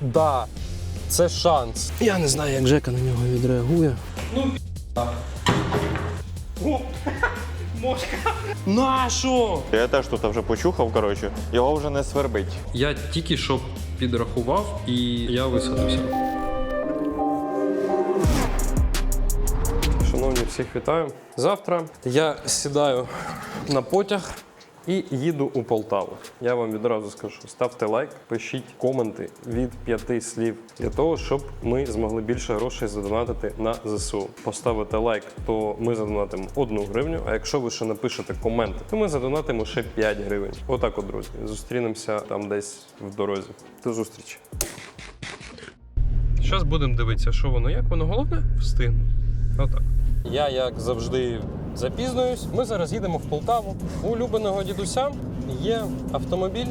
Да, це шанс. Я не знаю, як Жека на нього відреагує. Ну, Мошка. Нащо? Я теж тут вже почухав, коротше, його вже не свербить. Я тільки що підрахував і я висадився. Шановні, всіх вітаю. Завтра я сідаю на потяг і їду у Полтаву. Я вам відразу скажу: ставте лайк, пишіть коменти від п'яти слів для того, щоб ми змогли більше грошей задонатити на ЗСУ. Поставите лайк, то ми задонатимо одну гривню. А якщо ви ще напишете коменти, то ми задонатимо ще 5 гривень. Отак, от, друзі. Зустрінемося там десь в дорозі. До зустрічі. Зараз будемо дивитися, що воно, як воно головне встигнути. Отак. Я, як завжди, запізнююсь. Ми зараз їдемо в Полтаву. У улюбленого дідуся є автомобіль,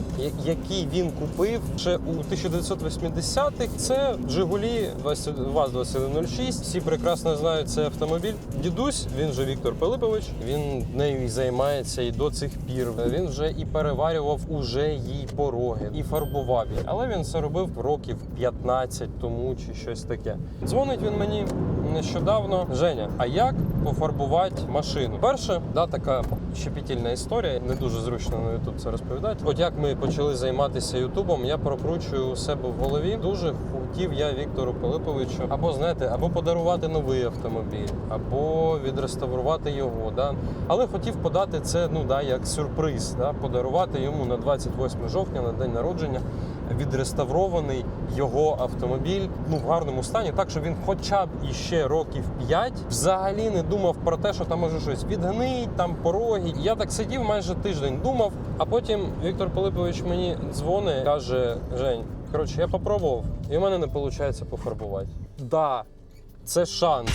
який він купив ще у 1980-х. Це Жигулі 20 ВАЗ-2106. Всі прекрасно знають цей автомобіль. Дідусь, він же Віктор Пилипович. Він нею і займається і до цих пір. Він вже і переварював уже її пороги, і фарбував її. Але він це робив років 15 тому чи щось таке. Дзвонить він мені нещодавно. Женя, а як пофарбувати машину? Перше, да, така щепетільна історія. Не дуже зручно на Ютуб це розповідати. От як ми почали займатися Ютубом, я прокручую у себе в голові. Дуже хотів я Віктору Пилиповичу або знаєте, або подарувати новий автомобіль, або відреставрувати його. Да? Але хотів подати це ну да, як сюрприз, да? подарувати йому на 28 жовтня на день народження відреставрований його автомобіль ну в гарному стані, так що він хоча б іще років 5 взагалі не думав про те, що там може щось відгнить, там пороги. Я так сидів майже тиждень, думав. А потім Віктор Пилипович мені дзвонить, каже: Жень, коротше, я попробував, і в мене не виходить пофарбувати. Да, це шанс.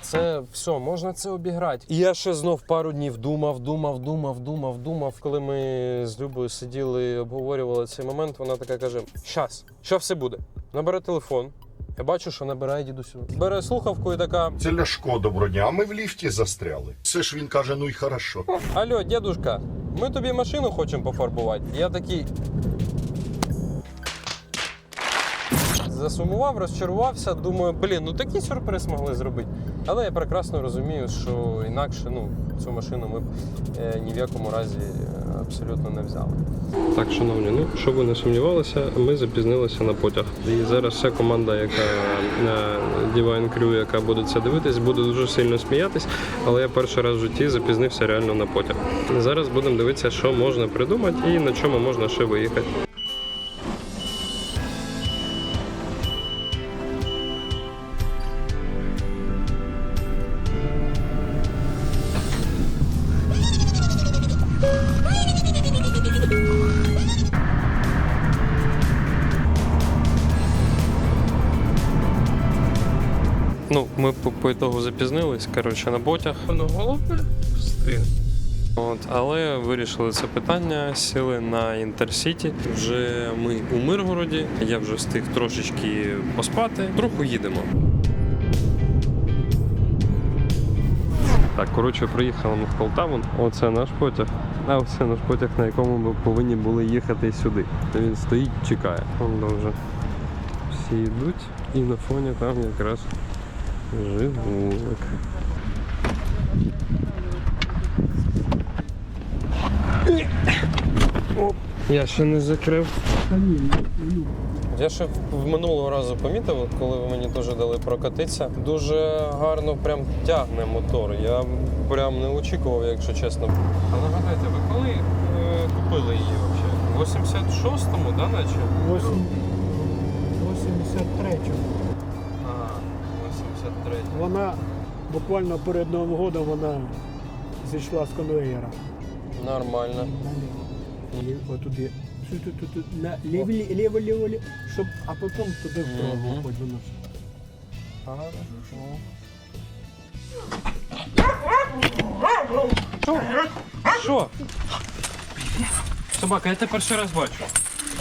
Це все, можна це обіграти. І я ще знов пару днів думав, думав, думав, думав, думав. Коли ми з Любою сиділи і обговорювали цей момент, вона така каже: Щас, що все буде? Набере телефон. Я бачу, що набирає дідусю. Бере слухавку і така: Це Ляшко доброго дня, а ми в ліфті застряли. Це ж він каже, ну й хорошо. Алло, дедушка, ми тобі машину хочемо пофарбувати. Я такий. Засумував, розчарувався, думаю, блін, ну такий сюрприз могли зробити. Але я прекрасно розумію, що інакше ну, цю машину ми б е, ні в якому разі е, абсолютно не взяли. Так, шановні, ну щоб ви не сумнівалися, ми запізнилися на потяг. І зараз вся команда, яка е, Divine Crew, яка буде це дивитись, буде дуже сильно сміятись. Але я перший раз в житті запізнився реально на потяг. Зараз будемо дивитися, що можна придумати і на чому можна ще виїхати. По, ітогу запізнились, коротше, на потяг. Ну, головне встиг. От, але вирішили це питання, сіли на інтерсіті. Вже ми у Миргороді. Я вже встиг трошечки поспати. Трохи їдемо. Так, коротше, приїхали ми в Полтаву. Оце наш потяг. А оце наш потяг, на якому ми повинні були їхати сюди. Він стоїть, чекає. Вон там вже всі йдуть, і на фоні там якраз Жигулик. Я ще не закрив. Я ще в минулого разу помітив, коли ви мені теж дали прокатитися, дуже гарно прям тягне мотор. Я прям не очікував, якщо чесно. А нагадайте, ви коли е, купили її взагалі? В 86-му, да, наче? 83-го. А, 83 Вона буквально перед Новим годом вона зійшла з конвеєра. Нормально. І отуди. Що тут, тут, тут, на ліво, ліво, ліво, ліво, щоб, а потім туди вправо хоч воно. Що? Собака, я тебе перший раз бачу.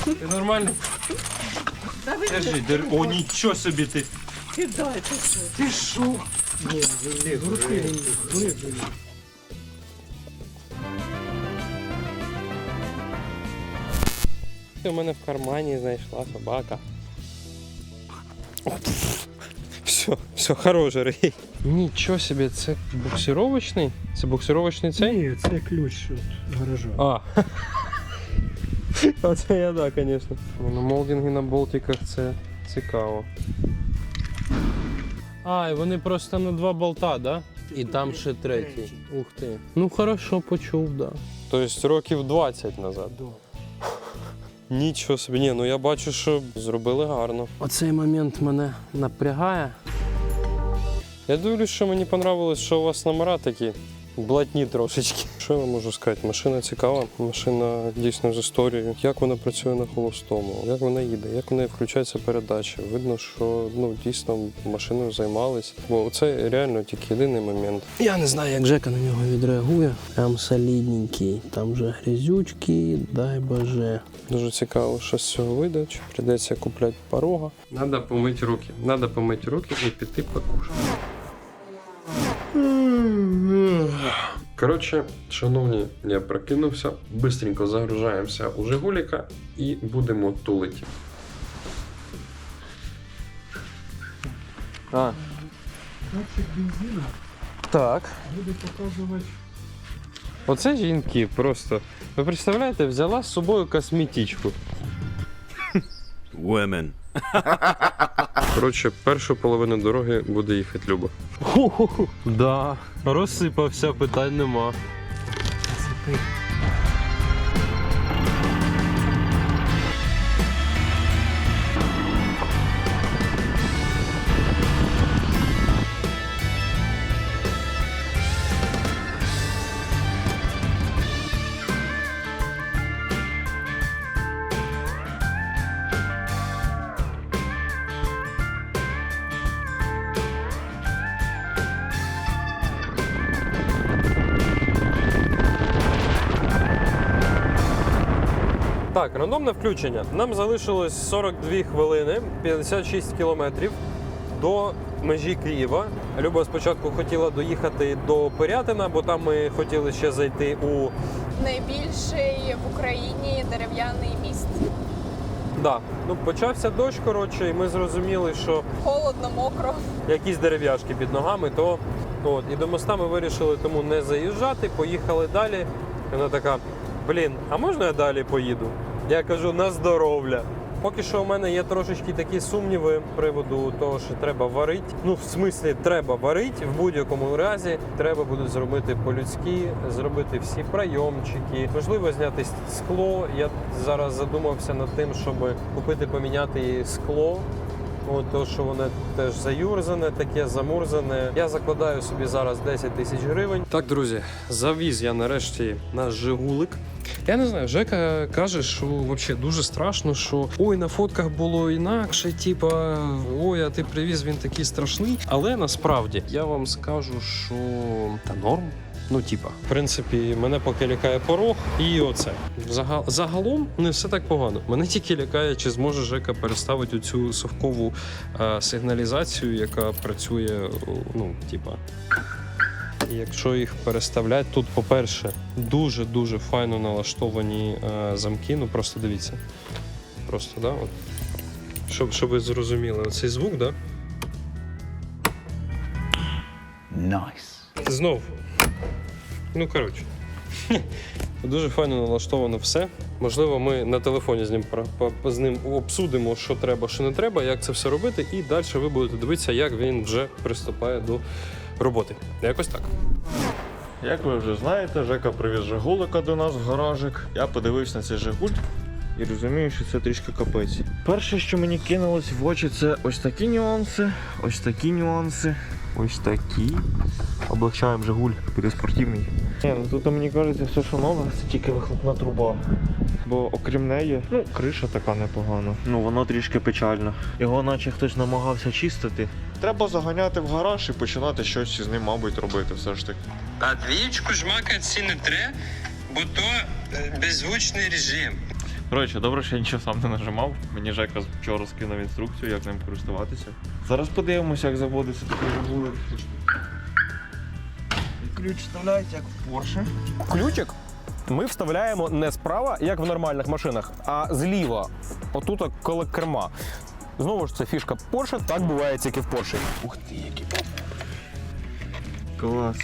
Ти нормально? Держи, дер... О, нічого собі ти. Ти що? Ні, руки, влізли. ти у мене в кармані знайшла собака? Все, все, хорош, Рей. Нічого собі, це буксировочний? Це буксировочний цей? Ні, це ключ від гаража. А. Оце я так, звісно. Ну, молдинги на болтиках це цікаво. А, і вони просто на два болта, да? І там ще третій. Ух ти. Ну хорошо, почув, да. Тобто років 20 назад. Нічого собі, ні, ну я бачу, що зробили гарно. Оцей момент мене напрягає. Я дивлюсь, що мені понравилось, що у вас номера такі блатні трошечки. Що я можу сказати? Машина цікава, машина дійсно з історією. Як вона працює на холостому, як вона їде, як в неї включаються передачі. Видно, що ну дійсно машиною займались. Бо це реально тільки єдиний момент. Я не знаю, як Жека на нього відреагує. Прям солідненький. Там же грязючки, дай боже. Дуже цікаво, що з цього вийде. Чи прийдеться купляти порога. Надо помити руки. Надо помити руки і піти покушати. Коротше, шановні, я прокинувся, бистренько загружаємося у Жигуліка і будемо тулити. А, Датчик бензину так. буде показувати. Оце жінки просто. Ви представляєте, взяла з собою косметичку. Women. Коротше, першу половину дороги буде їхати Люба. Ху-ху-ху. Да, розсипався, питань нема. Так, рандомне включення. Нам залишилось 42 хвилини, 56 кілометрів до межі Києва. Люба спочатку хотіла доїхати до Пирятина, бо там ми хотіли ще зайти у найбільший в Україні дерев'яний міст. Да. Ну, почався дощ, коротше, і ми зрозуміли, що Холодно, мокро. якісь дерев'яшки під ногами, то от. І до моста ми вирішили тому не заїжджати, поїхали далі. І вона така: блін, а можна я далі поїду? Я кажу, на здоров'я. Поки що у мене є трошечки такі сумніви приводу того, що треба варити. Ну, в смислі, треба варити. В будь-якому разі треба буде зробити по-людськи, зробити всі прийомчики, можливо, зняти скло. Я зараз задумався над тим, щоб купити, поміняти скло. От то, що воно теж заюрзане, таке замурзане. Я закладаю собі зараз 10 тисяч гривень. Так, друзі, завіз я нарешті наш Жигулик. Я не знаю, Жека каже, що взагалі дуже страшно, що ой, на фотках було інакше, типа ой, а ти привіз, він такий страшний. Але насправді я вам скажу, що та норм. Ну, типа, в принципі, мене поки лякає порог, і оце. Загал- загалом не все так погано. Мене тільки лякає, чи зможе Жека переставити цю совкову е, сигналізацію, яка працює, ну, типа. Якщо їх переставляти, тут, по-перше, дуже-дуже файно налаштовані е, замки. Ну просто дивіться. Просто, да, от. Щоб, щоб ви зрозуміли, оцей звук, да? Nice. Знов. Ну, коротше. Дуже файно налаштовано все. Можливо, ми на телефоні з ним з ним обсудимо, що треба, що не треба, як це все робити, і далі ви будете дивитися, як він вже приступає до роботи. Якось так. Як ви вже знаєте, Жека привіз Жигулика до нас в гаражик. Я подивився на цей Жигуль і розумію, що це трішки капець. Перше, що мені кинулось в очі, це ось такі нюанси, ось такі нюанси, ось такі. Облегчаємо Жигуль, буде спортивний. Ні, ну тут мені кажеться, все, що нове, це тільки вихлопна труба. Бо окрім неї, ну, криша така непогана. Ну, воно трішки печально. Його наче хтось намагався чистити. Треба заганяти в гараж і починати щось із ним, мабуть, робити все ж таки. А двічку жмакати не треба, бо то беззвучний режим. Коротше, добре, що я нічого сам не нажимав. Мені Жека вчора скинув інструкцію, як ним користуватися. Зараз подивимося, як заводиться такий жигулик. Ключ вставляється як в Porsche. Ключик? ми вставляємо не справа, як в нормальних машинах, а зліва. Отут коло керма. Знову ж це фішка Porsche, так буває тільки в Porsche. Клас.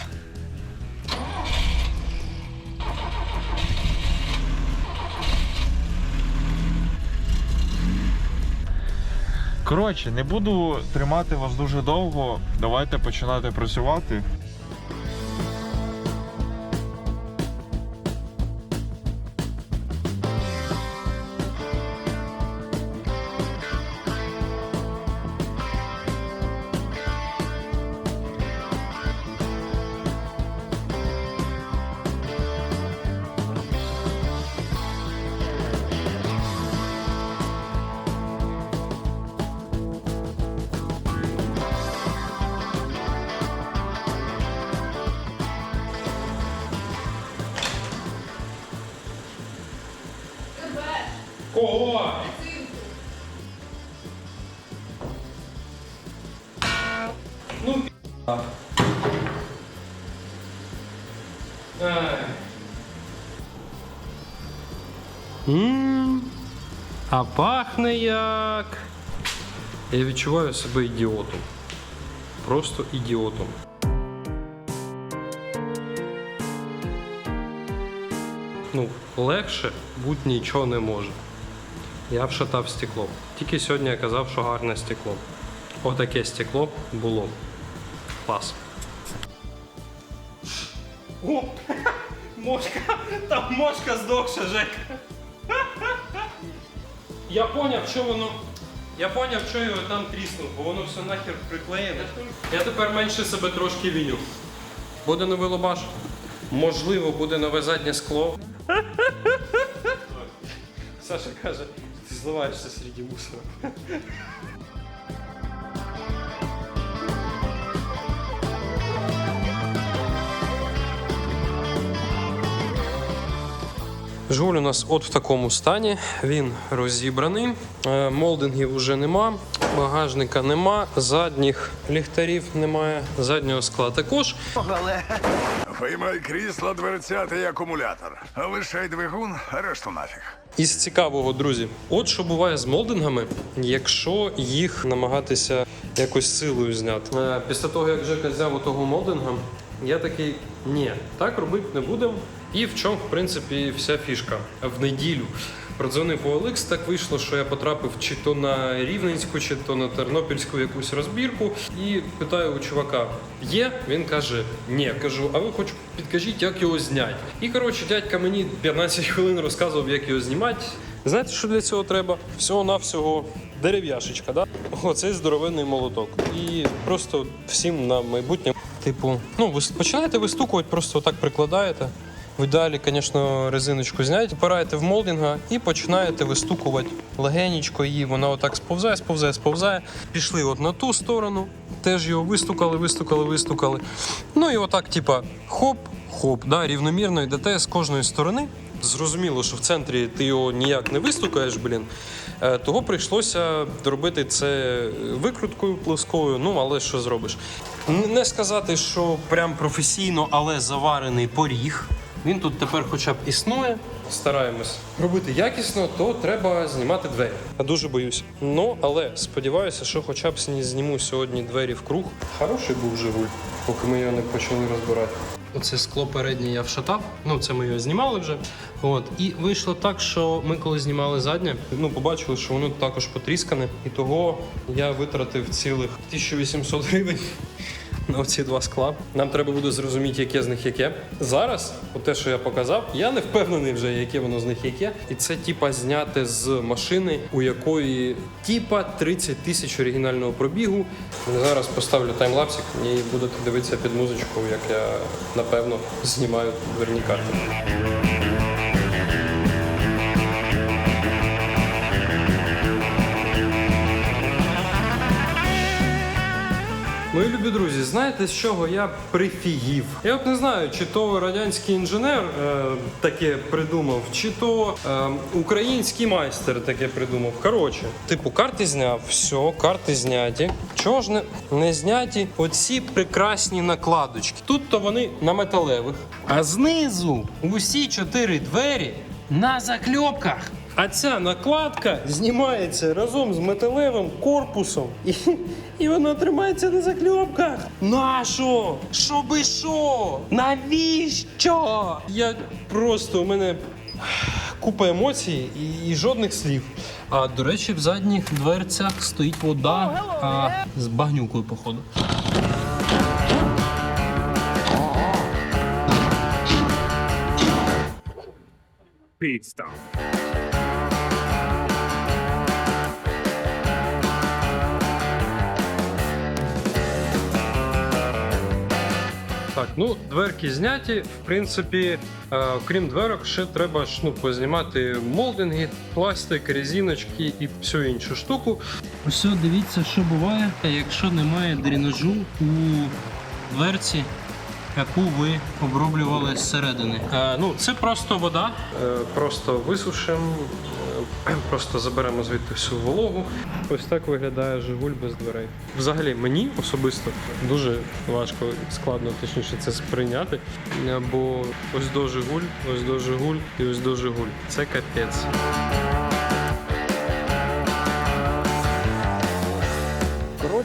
Коротше, не буду тримати вас дуже довго. Давайте починати працювати. А пахне як. Я відчуваю себе ідіотом. Просто ідіотом. Ну, легше будь нічого не може. Я вшатав стекло. Тільки сьогодні я казав, що гарне стекло. Отаке стекло було. Клас. О! Мошка! Там мошка здохша, Жека. Я поняв, що воно. Я поняв, що його там тріснув, бо воно все нахер приклеєне. Я тепер менше себе трошки віню. Буде новий лобаш. Можливо, буде нове заднє скло. Саша каже, ти зливаєшся серед мусора. Жигуль у нас от в такому стані. Він розібраний. Е, Молдингів вже нема, багажника нема, задніх ліхтарів немає, заднього скла також. Але Виймай крісло, дверцята і акумулятор. А лишай двигун, а решту нафіг. Із цікавого, друзі, от що буває з молдингами, якщо їх намагатися якось силою зняти. Е, Після того, як Жека взяв отого молдинга, я такий, ні, так робити не будемо. І в чому, в принципі, вся фішка. В неділю продзвонив OLX, так вийшло, що я потрапив чи то на Рівненську, чи то на Тернопільську якусь розбірку. І питаю у чувака: є? Він каже, ні. Кажу, а ви хоч підкажіть, як його зняти. І коротше, дядька мені 15 хвилин розказував, як його знімати. Знаєте, що для цього треба? Всього-навсього дерев'яшечка, да? Оцей здоровенний молоток. І просто всім на майбутнє. Типу, ну ви починаєте вистукувати, просто так прикладаєте. В ідеалі, звісно, резиночку зняти, впираєте в молдинга і починаєте вистукувати легенечко її. Вона отак сповзає, сповзає, сповзає. Пішли от на ту сторону, теж його вистукали, вистукали, вистукали. Ну і отак, типа, хоп, хоп, да, рівномірно йдете з кожної сторони. Зрозуміло, що в центрі ти його ніяк не вистукаєш, блін. Е, Того прийшлося робити це викруткою плоскою, ну але що зробиш. Не сказати, що прям професійно, але заварений поріг. Він тут тепер хоча б існує. Стараємось робити якісно, то треба знімати двері. Я дуже боюсь. Ну, але сподіваюся, що хоча б зніму сьогодні двері в круг. Хороший був Жигуль, поки ми його не почали розбирати. Оце скло переднє я вшатав. Ну, це ми його знімали вже. От. І вийшло так, що ми коли знімали заднє, ну побачили, що воно також потріскане. І того я витратив цілих 1800 гривень на ці два скла. Нам треба буде зрозуміти, яке з них яке. Зараз, от те, що я показав, я не впевнений вже, яке воно з них яке. І це типа зняти з машини, у якої типа 30 тисяч оригінального пробігу. Зараз поставлю таймлапсик і будете дивитися під музичку, як я напевно знімаю дверні карти. Мої любі друзі, знаєте, з чого я прифігів? Я от не знаю, чи то радянський інженер е, таке придумав, чи то е, український майстер таке придумав. Коротше, типу, карти зняв, все, карти зняті. Чого ж не, не зняті оці прекрасні накладочки? Тут то вони на металевих, а знизу усі чотири двері на закльопках. А ця накладка знімається разом з металевим корпусом. І, і вона тримається на закльопках. Нащо? Щоби що? Навіщо? Я просто у мене купа емоцій і, і жодних слів. А до речі, в задніх дверцях стоїть вода а, з багнюкою, походу. Так, ну дверки зняті. В принципі, е, окрім дверок, ще треба ж, ну, познімати молдинги, пластик, резиночки і всю іншу штуку. Ось дивіться, що буває, якщо немає дренажу у дверці. Яку ви оброблювали зсередини. Е, ну, це просто вода. Е, просто висушимо, просто заберемо звідти всю вологу. Ось так виглядає Жигуль без дверей. Взагалі, мені особисто дуже важко складно точніше це сприйняти. Бо ось до Жигуль, ось до Жигуль і ось до Жигуль. Це капець.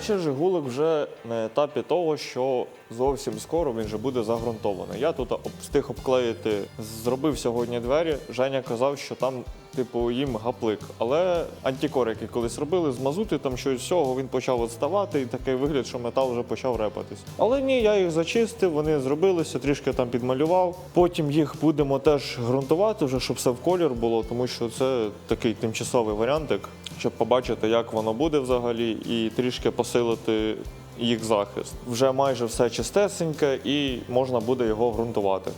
Коротше, Жигулик вже на етапі того, що зовсім скоро він вже буде загрунтований. Я тут встиг обклеїти, зробив сьогодні двері. Женя казав, що там, типу, їм гаплик. Але антикор, який колись робили, з мазути там щось всього, він почав відставати, і такий вигляд, що метал вже почав репатись. Але ні, я їх зачистив, вони зробилися, трішки там підмалював. Потім їх будемо теж ґрунтувати, вже щоб все в колір було, тому що це такий тимчасовий варіантик, щоб побачити, як воно буде взагалі, і трішки посилити їх захист. Вже майже все чистесеньке і можна буде його ґрунтувати.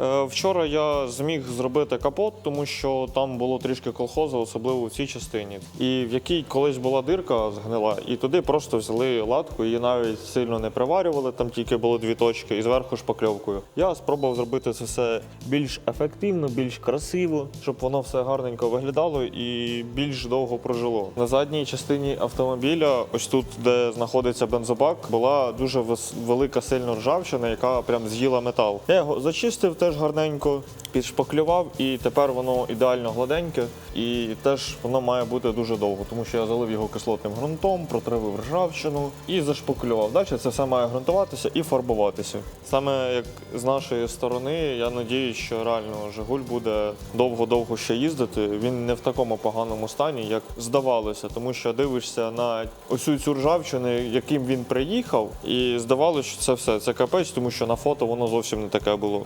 Е, Вчора я зміг зробити капот, тому що там було трішки колхозу, особливо в цій частині, і в якій колись була дирка згнила, і туди просто взяли латку, її навіть сильно не приварювали, там тільки було дві точки, і зверху шпакльовкою. Я спробував зробити це все більш ефективно, більш красиво, щоб воно все гарненько виглядало і більш довго прожило. На задній частині автомобіля, ось тут, де знаходиться бензобак, була дуже велика сильна ржавчина, яка прям з'їла метал. Я його зачистив теж гарненько, підшпаклював, і тепер воно ідеально гладеньке, і теж воно має бути дуже довго, тому що я залив його кислотним ґрунтом, протравив ржавчину і зашпаклював. Далі це все має ґрунтуватися і фарбуватися. Саме як з нашої сторони, я надіюсь, що реально Жигуль буде довго-довго ще їздити. Він не в такому поганому стані, як здавалося, тому що дивишся на оцю цю ржавчину, яким він приїхав, і здавалося, що це все це капець, тому що на фото воно зовсім не таке було.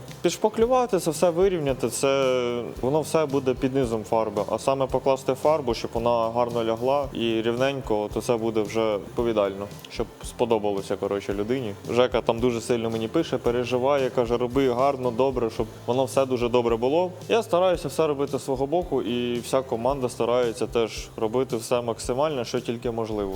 Підшпаклювати це все вирівняти, це воно все буде під низом фарби. А саме покласти фарбу, щоб вона гарно лягла і рівненько, то це буде вже відповідально, щоб сподобалося коротше людині. Жека там дуже сильно мені пише, переживає, каже, роби гарно, добре, щоб воно все дуже добре було. Я стараюся все робити свого боку, і вся команда старається теж робити все максимально, що тільки можливо.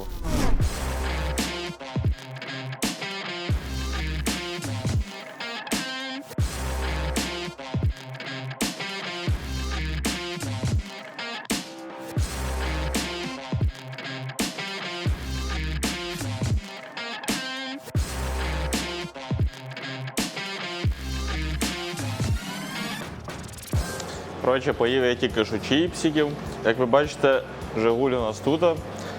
Коротше, поїв я тільки що чіпсиків. Як ви бачите, Жигуль у нас тут.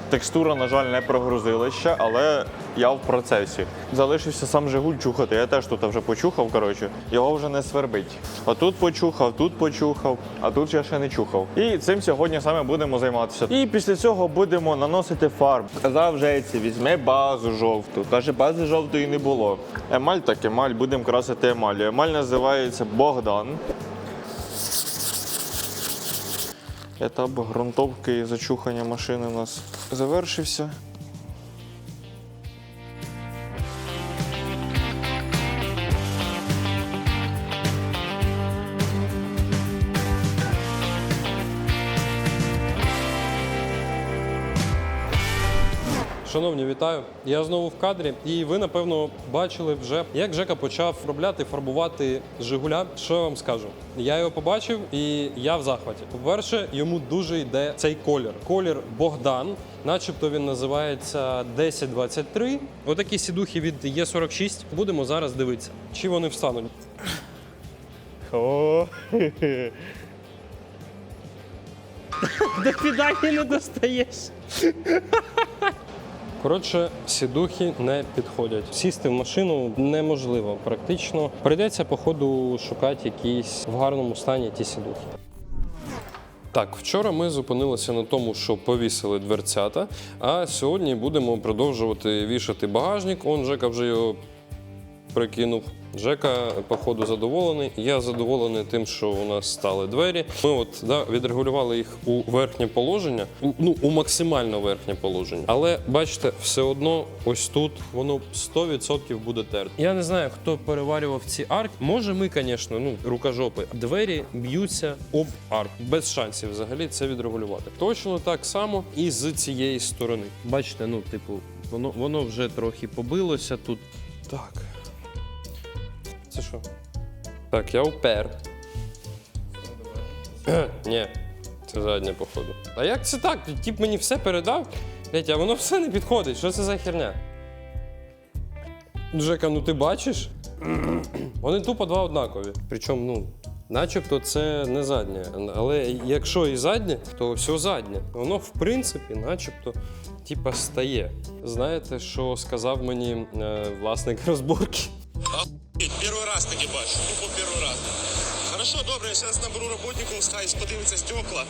Текстура, на жаль, не прогрузила ще, але я в процесі. Залишився сам Жигуль чухати. Я теж тут вже почухав, коротше, його вже не свербить. А тут почухав, тут почухав, а тут я ще не чухав. І цим сьогодні саме будемо займатися. І після цього будемо наносити фарб. Казав Жеці, візьми базу жовту. Каже, бази жовтої не було. Емаль так емаль, будемо красити емаль. Емаль називається Богдан. Етап ґрунтовки і зачухання машини у нас завершився. Шановні, вітаю. Я знову в кадрі, і ви напевно бачили вже, як Жека почав робляти, фарбувати Жигуля. Що я вам скажу? Я його побачив, і я в захваті. По-перше, йому дуже йде цей колір. Колір Богдан, начебто він називається 1023. Отакі сідухи від Є46. Будемо зараз дивитися, чи вони встануть. О, До підані не достаєш. Коротше, сідухи не підходять. Сісти в машину неможливо практично. Прийдеться, походу, шукати якісь в гарному стані ті сідухи. Так, вчора ми зупинилися на тому, що повісили дверцята, а сьогодні будемо продовжувати вішати багажник. Он Жека вже його прикинув. Жека, походу, задоволений. Я задоволений тим, що у нас стали двері. Ми от да, відрегулювали їх у верхнє положення, ну у максимально верхнє положення. Але бачите, все одно ось тут воно 100% буде терти. Я не знаю, хто переварював ці арки. Може, ми, звісно, ну рукожопи. Двері б'ються об арк. Без шансів взагалі це відрегулювати. Точно так само і з цієї сторони. Бачите, ну, типу, воно, воно вже трохи побилося тут. Так. Це що? Так, я упер. Ні, це задня, походу. А як це так? Тіп мені все передав. Блять, а воно все не підходить. Що це за херня? Жека, ну ти бачиш? Вони тупо два однакові. Причому, ну, начебто це не заднє. Але якщо і заднє, то все заднє. Воно, в принципі, начебто, типа стає. Знаєте, що сказав мені е, власник розборки? Первый раз таки бачу, тупо первый раз. Хорошо, добре, я зараз наберу роботників, хай подивиться стекла.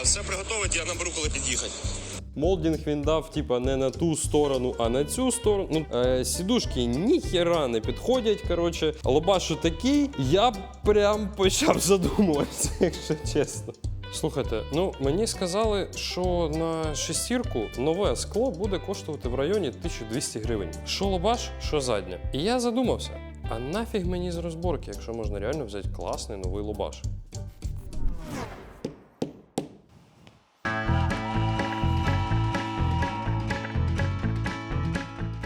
Е, Все приготовить, я наберу, коли під'їхати. Молдінг він дав, типа, не на ту сторону, а на цю сторону. Ну, е, сідушки ніхера не підходять. Коротше, лобашу такий, я прям почав задумуватися, якщо чесно. Слухайте, ну мені сказали, що на шестірку нове скло буде коштувати в районі 1200 гривень. Що лобаш, що задня. І я задумався: а нафіг мені з розборки, якщо можна реально взяти класний новий лобаш.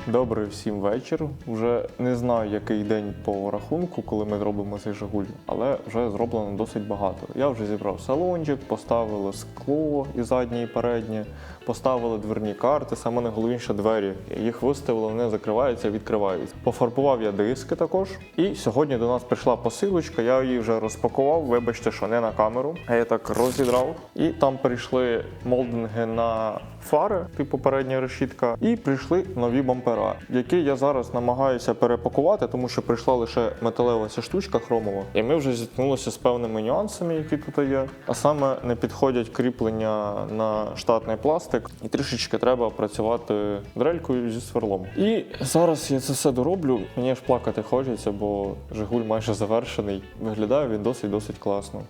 Добрий всім вечір. Вже не знаю, який день по рахунку, коли ми зробимо цей Жигуль, але вже зроблено досить багато. Я вже зібрав салончик, поставили скло і заднє, і переднє, поставили дверні карти, саме найголовніше двері. Їх виставили, вони закриваються, відкриваються. Пофарбував я диски також. І сьогодні до нас прийшла посилочка. Я її вже розпакував. Вибачте, що не на камеру. А я так розідрав. І там прийшли молдинги на фари, типу передня решітка, і прийшли нові бампера, які я зараз намагаюся перепакувати, тому що прийшла лише металева ця штучка хромова. І ми вже зіткнулися з певними нюансами, які тут є. А саме не підходять кріплення на штатний пластик, і трішечки треба працювати дрелькою зі сверлом. І зараз я це все дороблю. Мені аж плакати хочеться, бо Жигуль майже завершений. Виглядає він досить досить класно.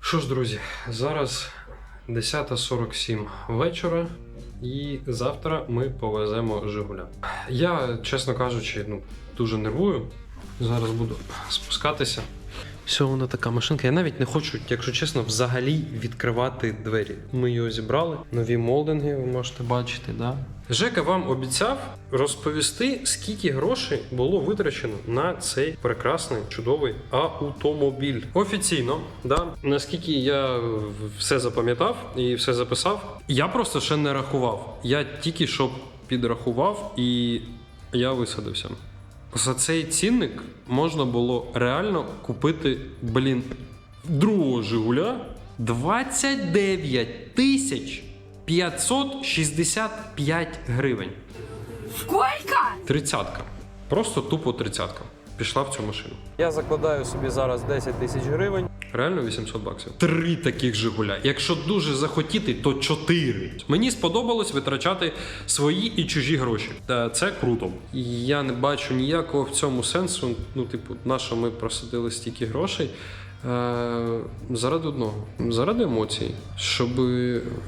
Що ж, друзі, зараз 10.47 вечора, і завтра ми повеземо Жигуля. Я, чесно кажучи, ну, дуже нервую. Зараз буду спускатися. Все, вона така машинка. Я навіть не хочу, якщо чесно, взагалі відкривати двері. Ми його зібрали. Нові молдинги, ви можете бачити, да? Жека вам обіцяв розповісти, скільки грошей було витрачено на цей прекрасний чудовий автомобіль. Офіційно, да, наскільки я все запам'ятав і все записав, я просто ще не рахував. Я тільки що підрахував і я висадився. За цей цінник можна було реально купити, блін, другого Жигуля 29 тисяч 565 гривень. Сколько? Тридцятка. Просто тупо тридцятка. Пішла в цю машину. Я закладаю собі зараз 10 тисяч гривень. Реально 800 баксів. Три таких Жигуля. Якщо дуже захотіти, то чотири. Мені сподобалось витрачати свої і чужі гроші. Це круто. Я не бачу ніякого в цьому сенсу. Ну, типу, на що ми просидили стільки грошей. Е, заради одного, заради емоцій, щоб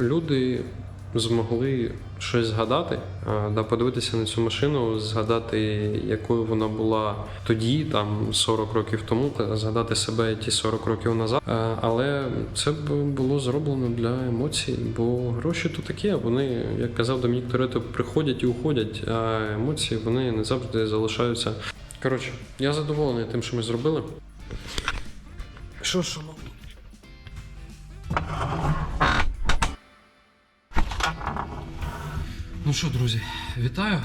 люди змогли щось згадати, да, подивитися на цю машину, згадати, якою вона була тоді, там 40 років тому, та згадати себе ті 40 років назад. Але це б було зроблено для емоцій, бо гроші то таке, вони, як казав Домінік Торетто, приходять і уходять, а емоції вони не завжди залишаються. Коротше, я задоволений тим, що ми зробили. Що, шановні? Ну що, друзі, вітаю.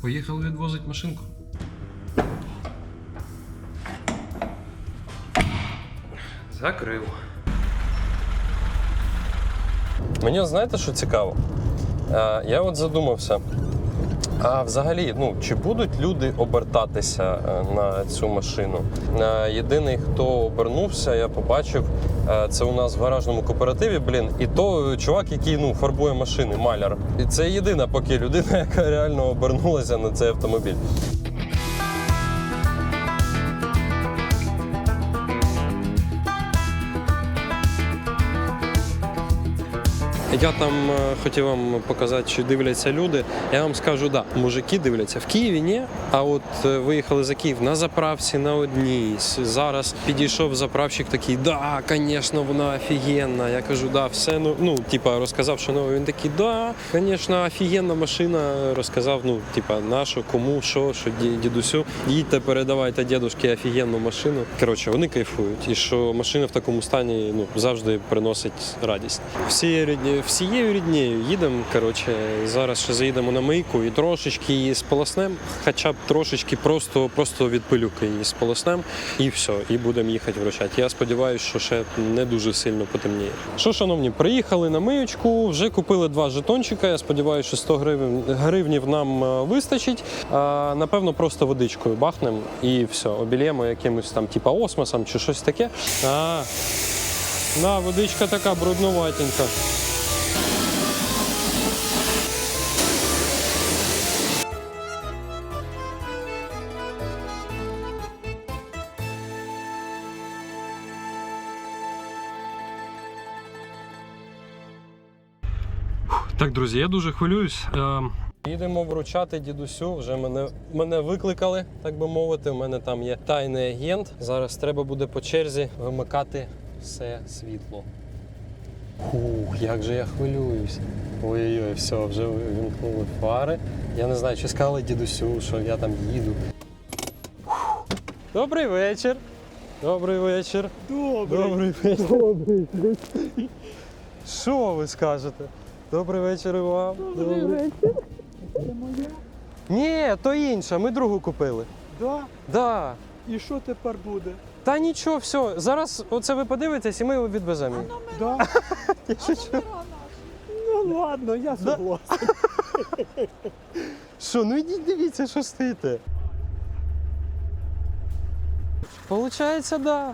Поїхали відвозити машинку. Закрив. Мені знаєте, що цікаво? Е, Я от задумався. А взагалі, ну чи будуть люди обертатися е, на цю машину? Е, Єдиний, хто обернувся, я побачив, е, це у нас в гаражному кооперативі. Блін, і то чувак, який ну фарбує машини, маляр. І це єдина поки людина, яка реально обернулася на цей автомобіль. Я там е, хотів вам показати, що дивляться люди. Я вам скажу, да, мужики дивляться в Києві, ні. А от е, виїхали за Київ на заправці на одній. Зараз підійшов заправщик такий, да, звісно, вона офігенна. Я кажу, да, все ну, ну типа розказав, що нове. Він такий, да, звісно, офігенна машина. Розказав, ну, типа, на що, кому, що, що ді- дідусю. Їдьте, передавайте дідушки офігенну машину. Коротше, вони кайфують. І що машина в такому стані ну, завжди приносить радість. Всі рідні, всією ріднею їдемо. Коротше, зараз ще заїдемо на мийку і трошечки її сполоснем, хоча б трошечки просто, просто від пилюки її сполоснем, і все, і будемо їхати вручати. Я сподіваюся, що ще не дуже сильно потемніє. Що, шановні, приїхали на миючку, вже купили два жетончика. Я сподіваюся, що 100 гривень гривнів нам е, вистачить. А, напевно, просто водичкою бахнемо і все, обільємо якимось там, типа осмосом чи щось таке. А, на, водичка така бруднуватенька. Так, друзі, я дуже хвилююсь. Їдемо вручати дідусю. Вже мене, мене викликали, так би мовити. У мене там є тайний агент. Зараз треба буде по черзі вимикати все світло. Ух, як же я хвилююсь. Ой-ой-ой, все, вже вимкнули фари. Я не знаю, чи сказали дідусю, що я там їду. Добрий вечір. Добрий вечір. Добре. Добрий вечір. Добре. Що ви скажете? Добрий вечір і вам. Добрий вечір. Ні, то інша, ми другу купили. Да? Да. І що тепер буде? Та нічого, все. Зараз оце ви подивитесь і ми його відвеземо. Да? Я шучу. Ну ладно, я согласен. Що, ну ідіть дивіться, що стоїте. Получається, да.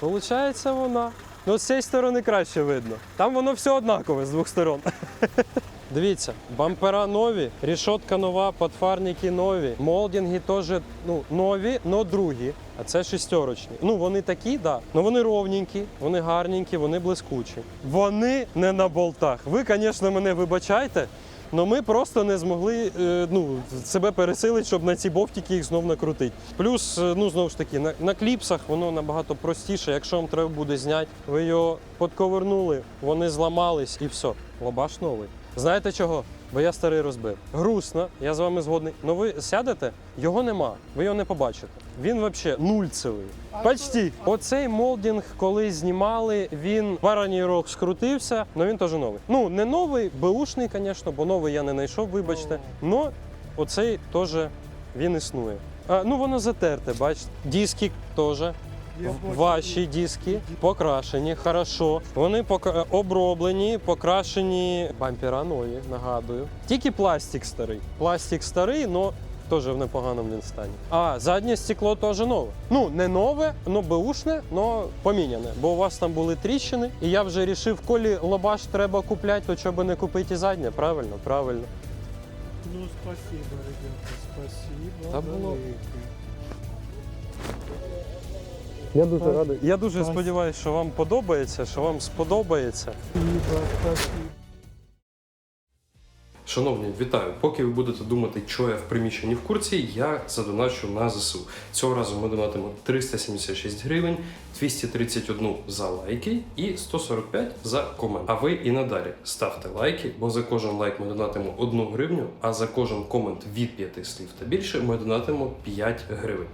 Получається вона. Ну, з цієї сторони краще видно. Там воно все однакове з двох сторон. Дивіться, бампера нові, рішотка нова, подфарники нові, молдинги теж ну, нові, но другі. А це шістерочні. Ну вони такі, да. Ну вони ровненькі, вони гарненькі, вони блискучі. Вони не на болтах. Ви, звісно, мене вибачайте. Але ми просто не змогли е, ну, себе пересилити, щоб на ці бовтики їх знов накрутити. Плюс, е, ну знову ж таки, на, на кліпсах воно набагато простіше. Якщо вам треба буде зняти, ви його подковернули, вони зламались і все. Лобаш новий. Знаєте чого? Бо я старий розбив. Грустно, я з вами згодний. Ну ви сядете, його нема, ви його не побачите. Він взагалі нульцевий. Почти. Оцей молдинг, коли знімали, він бараній рог скрутився, але він теж новий. Ну, не новий, беушний, звісно, бо новий я не знайшов, вибачте. Но оцей теж він існує. А, ну воно затерте, бачите. Диски теж. Ваші диски покрашені, хорошо. Вони оброблені, покрашені. Бампера нові, нагадую. Тільки пластик старий. Пластик старий, але теж в непоганому він стані. А заднє стекло теж нове. Ну, не нове, але беушне, але поміняне. Бо у вас там були тріщини, і я вже вирішив, коли лобаш треба купляти, то чого би не купити і заднє. Правильно, правильно. Ну, спасибо, ребята, спасибо. Та було. Я дуже радий. Я дуже сподіваюся, що вам подобається, що вам сподобається. Шановні, вітаю! Поки ви будете думати, що я в приміщенні в курці, я задоначу на ЗСУ. Цього разу ми донатимо 376 гривень, 231 за лайки і 145 за комент. А ви і надалі ставте лайки, бо за кожен лайк ми донатимо 1 гривню, а за кожен комент від 5 слів та більше ми донатимо 5 гривень.